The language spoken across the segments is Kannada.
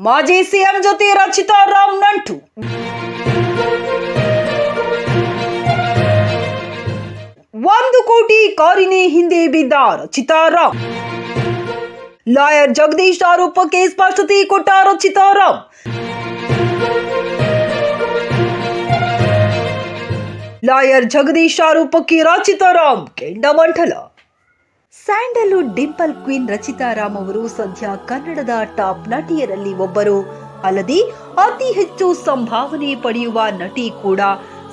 ಮಾಜಿ ಸಿಎಂ ಜೊತೆ ರಚಿತಾ ರಾಮ್ ನಂಟು ಒಂದು ಕೋಟಿ ಕಾರಿನ ಹಿಂದೆ ಬಿದ್ದ ರಚಿತಾ ರಾಮ್ ಲಾಯರ್ ಜಗದೀಶ್ ಆರೋಪಕ್ಕೆ ಸ್ಪಷ್ಟತೆ ಕೊಟ್ಟ ರಚಿತಾ ರಾಮ್ ಲಾಯರ್ ಜಗದೀಶ್ ಆರೋಪಕ್ಕೆ Rachita Ram ಕೆಂಡಮಂಡಲ Sandalwood dimple queen Rachita Ram ಅವರು ಸದ್ಯ ಕನ್ನಡದ ಟಾಪ್ ನಟಿಯರಲ್ಲಿ ಒಬ್ಬರು. ಅಲ್ಲದೆ, ಅತಿ ಹೆಚ್ಚು ಸಂಭಾವನೆ ಪಡೆಯುವ ನಟಿ ಕೂಡ.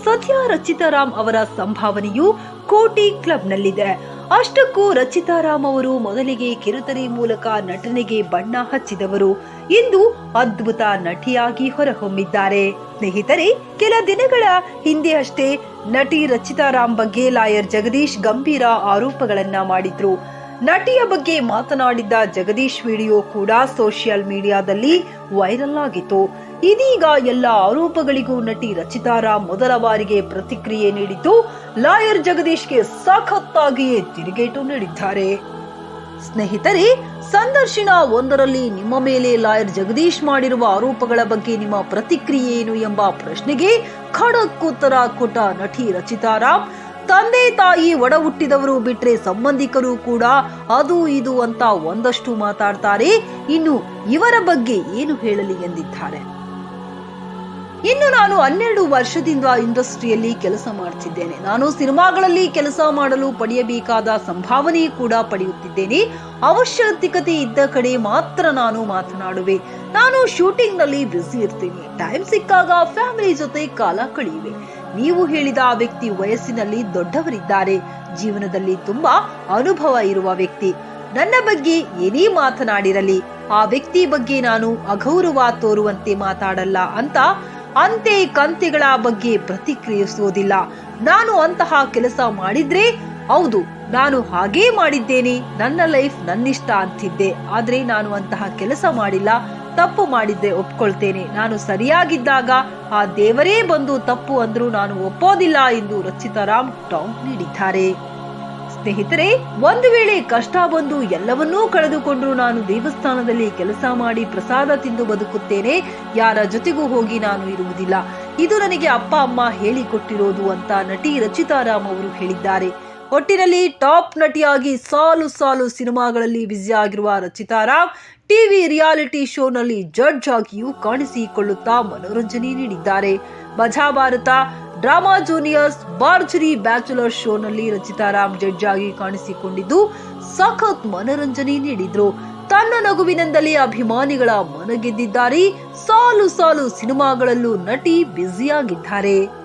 ಸದ್ಯ ರಚಿತಾ ರಾಮ್ ಅವರ ಸಂಭಾವನೆಯು ಕೋಟಿ ಕ್ಲಬ್ನಲ್ಲಿದೆ. ಅಷ್ಟಕ್ಕೂ ರಚಿತಾ ರಾಮ್ ಅವರು ಮೊದಲಿಗೆ ಕಿರುತೆರೆ ಮೂಲಕ ನಟನೆಗೆ ಬಣ್ಣ ಹಚ್ಚಿದವರು. ಇಂದು ಅದ್ಭುತ ನಟಿಯಾಗಿ ಹೊರಹೊಮ್ಮಿದ್ದಾರೆ. ಸ್ನೇಹಿತರೆ, ಕೆಲ ದಿನಗಳ ಹಿಂದೆ ಅಷ್ಟೇ ನಟಿ ರಚಿತಾರಾಮ್ ಬಗ್ಗೆ ಲಾಯರ್ ಜಗದೀಶ್ ಗಂಭೀರ ಆರೋಪಗಳನ್ನ ಮಾಡಿದ್ರು. ನಟಿಯ ಬಗ್ಗೆ ಮಾತನಾಡಿದ್ದ ಜಗದೀಶ್ ವಿಡಿಯೋ ಕೂಡ ಸೋಷಿಯಲ್ ಮೀಡಿಯಾದಲ್ಲಿ ವೈರಲ್ ಆಗಿತ್ತು. ಇದೀಗ ಎಲ್ಲ ಆರೋಪಗಳಿಗೂ ನಟಿ ರಚಿತಾ ರಾಮ್ ಮೊದಲ ಬಾರಿಗೆ ಪ್ರತಿಕ್ರಿಯೆ ನೀಡಿದ್ದು, ಲಾಯರ್ ಜಗದೀಶ್ಗೆ ಸಖತ್ತಾಗಿಯೇ ತಿರುಗೇಟು ನೀಡಿದ್ದಾರೆ. ಸ್ನೇಹಿತರೆ, ಸಂದರ್ಶನ ಒಂದರಲ್ಲಿ ನಿಮ್ಮ ಮೇಲೆ ಲಾಯರ್ ಜಗದೀಶ್ ಮಾಡಿರುವ ಆರೋಪಗಳ ಬಗ್ಗೆ ನಿಮ್ಮ ಪ್ರತಿಕ್ರಿಯೆ ಏನು ಎಂಬ ಪ್ರಶ್ನೆಗೆ ಖಡಕ್ ಉತ್ತರ ಕೊಟ್ಟ ನಟಿ ರಚಿತಾ ರಾಮ್ ತಂದೆ ತಾಯಿ ಒಡ ಹುಟ್ಟಿದವರು ಬಿಟ್ರೆ ಸಂಬಂಧಿಕರು ಕೂಡ ಅದು ಇದು ಅಂತ ಒಂದಷ್ಟು ಮಾತಾಡ್ತಾರೆ. ಇನ್ನು ಇವರ ಬಗ್ಗೆ ಏನು ಹೇಳಲಿ ಎಂದಿದ್ದಾರೆ? ಇನ್ನು ನಾನು ಹನ್ನೆರಡು ವರ್ಷದಿಂದ ಇಂಡಸ್ಟ್ರಿಯಲ್ಲಿ ಕೆಲಸ ಮಾಡ್ತಿದ್ದೇನೆ. ನಾನು ಸಿನಿಮಾಗಳಲ್ಲಿ ಕೆಲಸ ಮಾಡಲು ಪಡೆಯಬೇಕಾದ ಸಂಭಾವನೆ ಕೂಡ ಪಡೆಯುತ್ತಿದ್ದೇನೆ. ಅವಶ್ಯಕತೆ ಇದ್ದ ಕಡೆ ಮಾತ್ರ ನಾನು ಮಾತನಾಡುವೆ. ನಾನು ಶೂಟಿಂಗ್ನಲ್ಲಿ ಬ್ಯುಸಿ ಇರ್ತೀನಿ. ಟೈಮ್ ಸಿಕ್ಕಾಗ ಫ್ಯಾಮಿಲಿ ಜೊತೆ ಕಾಲ ಕಳೆಯುವೆ. ನೀವು ಹೇಳಿದ ಆ ವ್ಯಕ್ತಿ ವಯಸ್ಸಿನಲ್ಲಿ ದೊಡ್ಡವರಿದ್ದಾರೆ. ಜೀವನದಲ್ಲಿ ತುಂಬಾ ಅನುಭವ ಇರುವ ವ್ಯಕ್ತಿ. ನನ್ನ ಬಗ್ಗೆ ಏನೇ ಮಾತನಾಡಿರಲಿ, ಆ ವ್ಯಕ್ತಿ ಬಗ್ಗೆ ನಾನು ಅಗೌರವ ತೋರುವಂತೆ ಮಾತಾಡಲ್ಲ ಅಂತ ಅಂತೆ ಕಂತೆಗಳ ಬಗ್ಗೆ ಪ್ರತಿಕ್ರಿಯಿಸುವುದಿಲ್ಲ. ನಾನು ಅಂತಹ ಕೆಲಸ ಮಾಡಿದ್ರೆ ಹೌದು, ನಾನು ಹಾಗೇ ಮಾಡಿದ್ದೇನೆ. ನನ್ನ ಲೈಫ್ ನನ್ನಿಷ್ಟ ಅಂತಿದ್ದೆ. ಆದ್ರೆ ನಾನು ಅಂತಹ ಕೆಲಸ ಮಾಡಿಲ್ಲ. ತಪ್ಪು ಮಾಡಿದ್ದೆ ಒಪ್ಕೊಳ್ತೇನೆ. ನಾನು ಸರಿಯಾಗಿದ್ದಾಗ ಆ ದೇವರೇ ಬಂದು ತಪ್ಪು ಅಂದ್ರೂ ನಾನು ಒಪ್ಪೋದಿಲ್ಲ ಎಂದು ರಚಿತಾರಾಮ್ ಟಾಂಗ್ ನೀಡಿದ್ದಾರೆ. ಸ್ನೇಹಿತರೆ, ಒಂದು ವೇಳೆ ಕಷ್ಟ ಬಂದು ಎಲ್ಲವನ್ನೂ ಕಳೆದುಕೊಂಡು ನಾನು ದೇವಸ್ಥಾನದಲ್ಲಿ ಕೆಲಸ ಮಾಡಿ ಪ್ರಸಾದ ತಿಂದು ಬದುಕುತ್ತೇನೆ, ಯಾರ ಜೊತೆಗೂ ಹೋಗಿ ನಾನು ಇರುವುದಿಲ್ಲ. ಇದು ನನಗೆ ಅಪ್ಪ ಅಮ್ಮ ಹೇಳಿಕೊಟ್ಟಿರೋದು ಅಂತ ನಟಿ ರಚಿತಾರಾಮ್ ಅವರು ಹೇಳಿದ್ದಾರೆ. ಒಟ್ಟಿನಲ್ಲಿ ಟಾಪ್ ನಟಿಯಾಗಿ ಸಾಲು ಸಾಲು ಸಿನಿಮಾಗಳಲ್ಲಿ ಬ್ಯುಸಿ ಆಗಿರುವ ರಚಿತಾರಾಮ್ ಟಿವಿ ರಿಯಾಲಿಟಿ ಶೋನಲ್ಲಿ ಜಡ್ಜ್ ಆಗಿಯೂ ಕಾಣಿಸಿಕೊಳ್ಳುತ್ತಾ ಮನೋರಂಜನೆ ನೀಡಿದ್ದಾರೆ. Maja Bharata drama juniors Bharjari bachelor ಶೋನಲ್ಲಿ ರಚಿತಾ ರಾಮ್ ಜಡ್ಜ್ ಆಗಿ ಕಾಣಿಸಿಕೊಂಡಿದ್ದು ಸಖತ್ ಮನರಂಜನೆ ನೀಡಿದ್ರು. ತನ್ನ ನಗುವಿನಿಂದಲೇ ಅಭಿಮಾನಿಗಳ ಮನಗೆದ್ದಿದ್ದಾರೆ. ಸಾಲು ಸಾಲು ಸಿನಿಮಾಗಳಲ್ಲೂ ನಟಿ ಬ್ಯುಸಿಯಾಗಿದ್ದಾರೆ.